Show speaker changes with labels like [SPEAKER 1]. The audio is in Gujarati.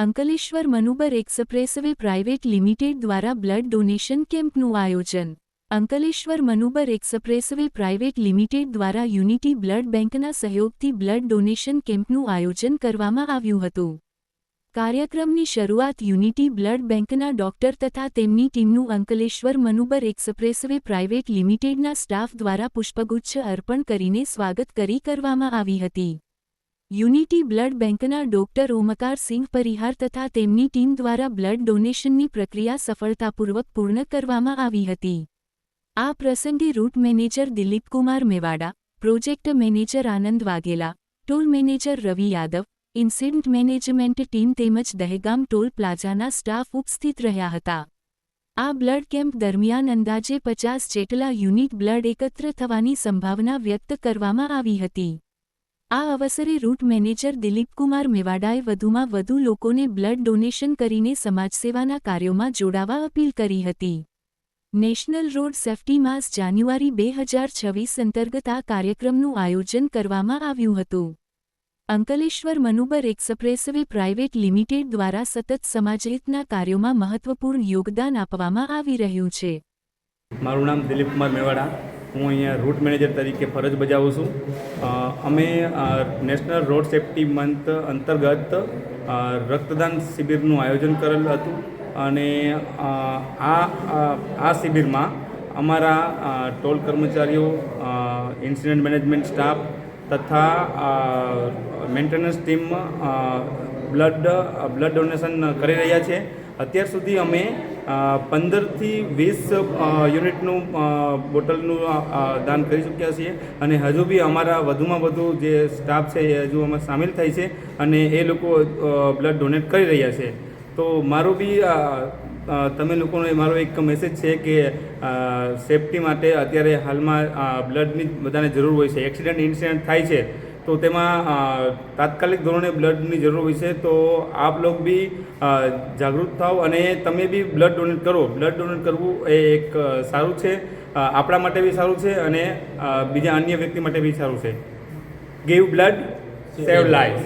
[SPEAKER 1] Ankleshwar Manubar expressway private limited દ્વારા બ્લડ ડોનેશન કેમ્પનું આયોજન. Ankleshwar Manubar expressway private limited દ્વારા યુનિટી બ્લડ બેંકના સહયોગથી બ્લડ ડોનેશન કેમ્પનું આયોજન કરવામાં આવ્યું હતું. કાર્યક્રમની શરૂઆત યુનિટી બ્લડ બેંકના ડોક્ટર તથા તેમની ટીમનું અંકલેશ્વર મનુબર એક્સપ્રેસવે પ્રાઇવેટ લિમિટેડના સ્ટાફ દ્વારા પુષ્પગુચ્છ અર્પણ કરીને સ્વાગત કરી કરવામાં આવી હતી. યુનિટી બ્લડ બેંકના ડોક્ટર ઓમકાર સિંહ પરિહાર તથા તેમની ટીમ દ્વારા બ્લડ ડોનેશનની પ્રક્રિયા સફળતાપૂર્વક પૂર્ણ કરવામાં આવી હતી. આ પ્રસંગે route manager Dilipkumar Mewada, project manager Anand Vaghela, toll manager Ravi Yadav, incident management team તેમજ દહેગામ ટોલ પ્લાઝાના સ્ટાફ ઉપસ્થિત રહ્યા હતા. આ બ્લડ કેમ્પ દરમિયાન અંદાજે પચાસ જેટલા યુનિટ બ્લડ એકત્ર થવાની સંભાવના વ્યક્ત કરવામાં આવી હતી. આ અવસરે રૂટ મેનેજર દિલીપકુમાર મેવાડાએ વધુમાં વધુ લોકોને બ્લડ ડોનેશન કરીને સમાજસેવાના કાર્યોમાં જોડાવા અપીલ કરી હતી. નેશનલ રોડ સેફ્ટી માસ જાન્યુઆરી બે હજાર છવ્વીસ અંતર્ગત આ કાર્યક્રમનું આયોજન કરવામાં આવ્યું હતું. Ankleshwar Manubar expressway private limited દ્વારા સતત સમાજહિતના કાર્યોમાં મહત્વપૂર્ણ યોગદાન આપવામાં આવી રહ્યું છે.
[SPEAKER 2] મારું નામ દિલીપકુમાર મેવાડા. હું અહીંયા રૂટ મેનેજર તરીકે ફરજ બજાવું છું. અમે નેશનલ રોડ સેફ્ટી મંથ અંતર્ગત રક્તદાન શિબિરનું આયોજન કરેલ હતું અને આ આ શિબિરમાં અમારા ટોલ કર્મચારીઓ ઇન્સિડન્ટ મેનેજમેન્ટ સ્ટાફ તથા maintenance team blood blood donation કરી રહ્યા છે. અત્યાર સુધી અમે પંદરથી વીસ યુનિટનું બોટલનું દાન કરી ચૂક્યા છીએ. અને હજુ બી અમારા વધુમાં વધુ જે સ્ટાફ છે એ હજુ અમે સામેલ થાય છે અને એ લોકો બ્લડ ડોનેટ કરી રહ્યા છે. તો મારું બી તમે લોકોનો મારો એક મેસેજ છે કે સેફટી માટે અત્યારે હાલમાં બ્લડની બધાને જરૂર હોય છે. એક્સિડન્ટ ઇન્સિડન્ટ થાય છે. તો તેમાં તાત્કાલિક ધોરણે બ્લડની જરૂર હોય છે તો આપ લોક બી જાગૃત થાઓ અને તમે બી બ્લડ ડોનેટ કરો. બ્લડ ડોનેટ કરવું એ એક સારું છે. આપણા માટે બી સારું છે અને બીજા અન્ય વ્યક્તિ માટે બી સારું છે. Give blood save life